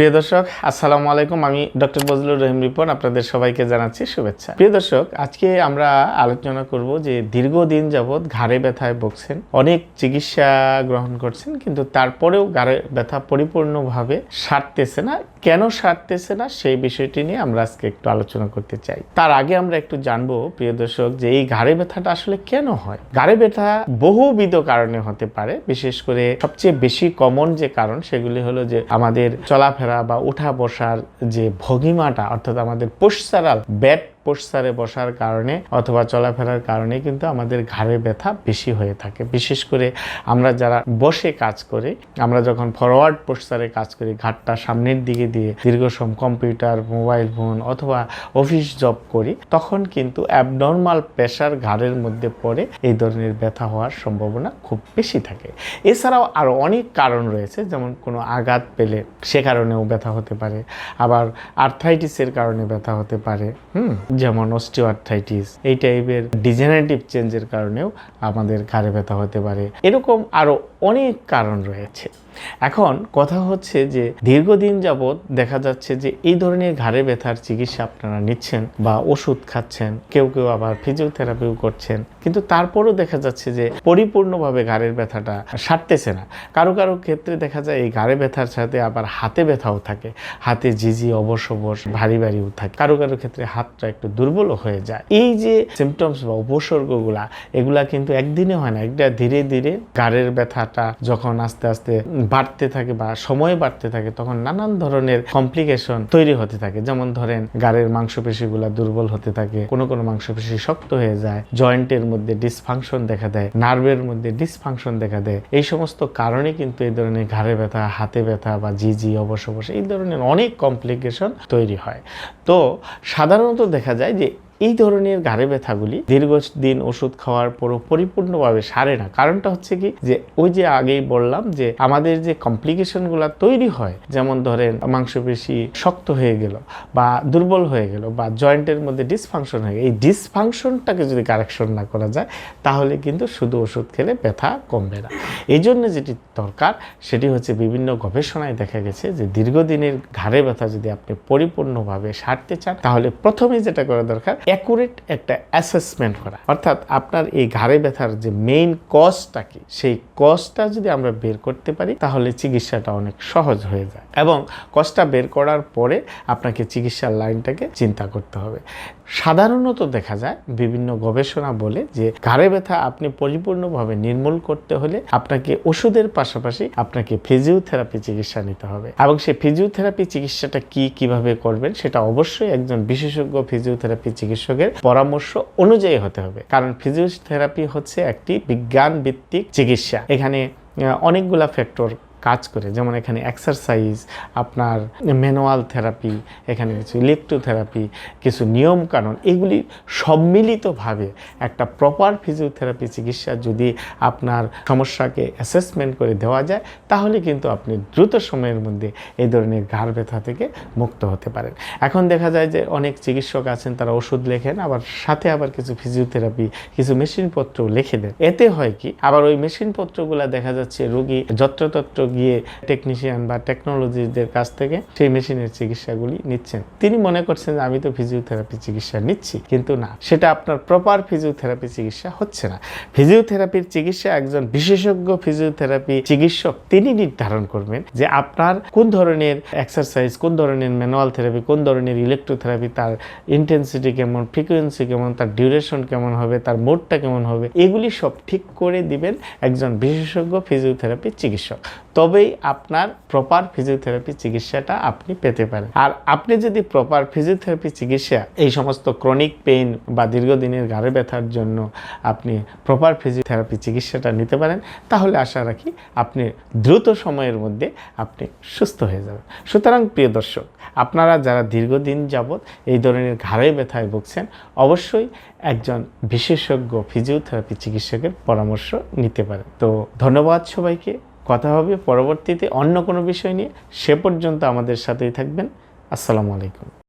প্রিয় দর্শক, আসসালামু আলাইকুম। আমি ডক্টর বজলুর রহিম রিপন, আপনাদের সবাইকে জানাচ্ছি শুভেচ্ছা। প্রিয় দর্শক, আজকে আমরা আলোচনা করব যে দীর্ঘদিন যাবৎ ঘাড়ে ব্যথায় ভুগছেন, অনেক চিকিৎসা গ্রহণ করছেন, কিন্তু তারপরেও ঘাড়ে ব্যথা পরিপূর্ণভাবে সারতেছে না কেন সারতেছে না সেই বিষয়টি নিয়ে আমরা আজকে একটু আলোচনা করতে চাই। তার আগে আমরা একটু জানব, প্রিয় দর্শক, যে এই ঘাড়ে ব্যথাটা আসলে কেন হয়? ঘাড়ে ব্যথা বহুবিধ কারণে হতে পারে, বিশেষ করে সবচেয়ে বেশি কমন যে কারণ সেগুলি হলো যে আমাদের চলাফেরা বা উঠা বসার যে ভগিমাটা, অর্থাৎ আমাদের পোস্টারাল ব্যাট পোস্টারে বসার কারণে অথবা চলাফেরার কারণে কিন্তু আমাদের ঘাড়ে ব্যথা বেশি হয়ে থাকে। বিশেষ করে আমরা যারা বসে কাজ করি, আমরা যখন ফরওয়ার্ড পোস্টারে কাজ করি, ঘাটটা সামনের দিকে দিয়ে দীর্ঘ সম কম্পিউটার, মোবাইল ফোন অথবা অফিস জব করি, তখন কিন্তু অ্যাবনর্মাল প্রেশার ঘাড়ের মধ্যে পড়ে এই ধরনের ব্যথা হওয়ার সম্ভাবনা খুব বেশি থাকে। এছাড়াও আরও অনেক কারণ রয়েছে, যেমন কোনো আঘাত পেলে সে কারণেও ব্যথা হতে পারে, আবার আর্থাইটিসের কারণে ব্যথা হতে পারে, হুম? যেমন অস্টিওআর্থ্রাইটিস এই টাইপের ডিজেনারেটিভ চেঞ্জের কারণেও আমাদের ঘাড়ে ব্যথা হতে পারে। এরকম আরও অনেক কারণ রয়েছে। এখন কথা হচ্ছে যে দীর্ঘদিন যাবৎ দেখা যাচ্ছে যে এই ধরনের ঘাড়ে ব্যথার চিকিৎসা আপনারা নিচ্ছেন বা ওষুধ খাচ্ছেন, কেউ কেউ আবার ফিজিওথেরাপিও করছেন। কিন্তু তারপরও দেখা যাচ্ছে যে পরিপূর্ণভাবে ঘাড়ের ব্যথাটা সারতেছে না। কারও কারও ক্ষেত্রে দেখা যায় এই ঘাড়ে ব্যথার সাথে আবার হাতে ব্যথাও থাকে। হাতে ঝিঝি অবশ অবশ ভারী ভারীও থাকে। কারও কারও ক্ষেত্রে হাতটা একটু দুর্বল হয়ে যায়। এই যে সিমটমস বা উপসর্গগুলা, এগুলা কিন্তু একদিনে হয় না একটা ধীরে ধীরে ঘাড়ের ব্যথাটা যখন আস্তে আস্তে বাড়তে থাকে বা সময় বাড়তে থাকে, তখন নানান ধরনের কমপ্লিকেশন তৈরি হতে থাকে। যেমন ধরেন, গাড়ের মাংসপেশিগুলা দুর্বল হতে থাকে, কোনো কোনো মাংসপেশি শক্ত হয়ে যায় জয়েন্টের মধ্যে ডিসফাংশন দেখা দেয় নার্ভের মধ্যে ডিসফাংশন দেখা দেয়। এই সমস্ত কারণে কিন্তু এই ধরনের ঘাড়ে ব্যথা, হাতে ব্যথা বা জিজি অবশ অবশ এই ধরনের অনেক কমপ্লিকেশন তৈরি হয়। তো সাধারণত দেখা যায় যে এই ধরনের ঘাড়ে ব্যথাগুলি দীর্ঘদিন ওষুধ খাওয়ার পরও পরিপূর্ণভাবে সারে না। কারণটা হচ্ছে কি? যে ওই যে আগেই বললাম যে আমাদের যে কমপ্লিকেশনগুলো তৈরি হয়, যেমন ধরেন মাংসপেশি শক্ত হয়ে গেল বা দুর্বল হয়ে গেল বা জয়েন্টের মধ্যে ডিসফাংশন হয়ে গেল, এই ডিসফাংশনটাকে যদি কারেকশন না করা যায়, তাহলে কিন্তু শুধু ওষুধ খেলে ব্যথা কমবে না। এই জন্য যেটি দরকার, সেটি হচ্ছে বিভিন্ন গবেষণায় দেখা গেছে যে দীর্ঘদিনের ঘাড়ে ব্যথা যদি আপনি পরিপূর্ণভাবে সারতে চান, তাহলে প্রথমে যেটা করা দরকার অ্যাকুরেট একটা অ্যাসেসমেন্ট করা। অর্থাৎ আপনার এই ঘাড়ে ব্যথার যে মেইন কজটা কি, সেই কজটা যদি আমরা বের করতে পারি, তাহলে চিকিৎসাটা অনেক সহজ হয়ে যায়। এবং কজটা বের করার পরে আপনাকে চিকিৎসার লাইনটাকে চিন্তা করতে হবে। সাধারণত দেখা যায়, বিভিন্ন গবেষণা বলে যে ঘাড়ে ব্যথা আপনি পরিপূর্ণভাবে নির্মূল করতে হলে আপনাকে ওষুধের পাশাপাশি আপনাকে ফিজিওথেরাপি চিকিৎসা নিতে হবে। এবং সেই ফিজিওথেরাপি চিকিৎসাটা কি কীভাবে করবেন, সেটা অবশ্যই একজন বিশেষজ্ঞ ফিজিওথেরাপি চিকিৎসকের পরামর্শ অনুযায়ী হতে হবে। কারণ ফিজিওথেরাপি হচ্ছে একটি বিজ্ঞান ভিত্তিক চিকিৎসা। এখানে অনেকগুলা ফ্যাক্টর কাজ করে। যেমন এখানে এক্সারসাইজ আপনার ম্যানুয়াল থেরাপি এখানে কিছু ইলেকট্রোথেরাপি কিছু নিয়ম কানুন এগুলি সম্মিলিতভাবে একটা প্রপার ফিজিওথেরাপি চিকিৎসা যদি আপনার সমস্যাকে অ্যাসেসমেন্ট করে দেওয়া যায়, তাহলে কিন্তু আপনি দ্রুত সময়ের মধ্যে এই ধরনের ঘাড় ব্যথা থেকে মুক্ত হতে পারেন। এখন দেখা যায় যে অনেক চিকিৎসক আছেন, তারা ওষুধ লেখেন, আবার সাথে আবার কিছু ফিজিওথেরাপি কিছু মেশিনপত্র লিখে দেন। এতে হয় কি, আবার ওই মেশিনপত্রগুলো দেখা যাচ্ছে রোগী যত্রতত্র গিয়ে টেকনিশিয়ান বা টেকনোলজিদের কাছ থেকে সেই মেশিনের চিকিৎসাগুলি নিচ্ছেন। তিনি মনে করছেন যে, আমি তো ফিজিওথেরাপি চিকিৎসা নিচ্ছি। কিন্তু না, সেটা আপনার প্রপার ফিজিওথেরাপি চিকিৎসা হচ্ছে না। ফিজিওথেরাপির চিকিৎসা একজন বিশেষজ্ঞ ফিজিওথেরাপি চিকিৎসক তিনি নির্ধারণ করবেন যে, আপনার কোন ধরনের এক্সারসাইজ কোন ধরনের ম্যানুয়াল থেরাপি কোন ধরনের ইলেকট্রোথেরাপি তার ইন্টেন্সিটি কেমন ফ্রিকোয়েন্সি কেমন, তার ডিউরেশন কেমন হবে, তার মোডটা কেমন হবে, এগুলি সব ঠিক করে দিবেন একজন বিশেষজ্ঞ ফিজিওথেরাপি চিকিৎসক। তবেই আপনার প্রপার ফিজিওথেরাপি চিকিৎসাটা আপনি পেতে পারেন। আর আপনি যদি প্রপার ফিজিওথেরাপি চিকিৎসা এই সমস্ত ক্রনিক পেইন বা দীর্ঘদিনের ঘাড়ে ব্যথার জন্য আপনি প্রপার ফিজিওথেরাপি চিকিৎসাটা নিতে পারেন, তাহলে আশা রাখি আপনি দ্রুত সময়ের মধ্যে আপনি সুস্থ হয়ে যাবেন। সুতরাং প্রিয় দর্শক, আপনারা যারা দীর্ঘদিন যাবৎ এই ধরনের ঘাড়ে ব্যথায় ভুগছেন, অবশ্যই একজন বিশেষজ্ঞ ফিজিওথেরাপি চিকিৎসকের পরামর্শ নিতে পারেন। তো ধন্যবাদ সবাইকে। কথা হবে পরবর্তীতে অন্য কোনো বিষয় নিয়ে। সে পর্যন্ত আমাদের সাথেই থাকবেন। আসসালামু আলাইকুম।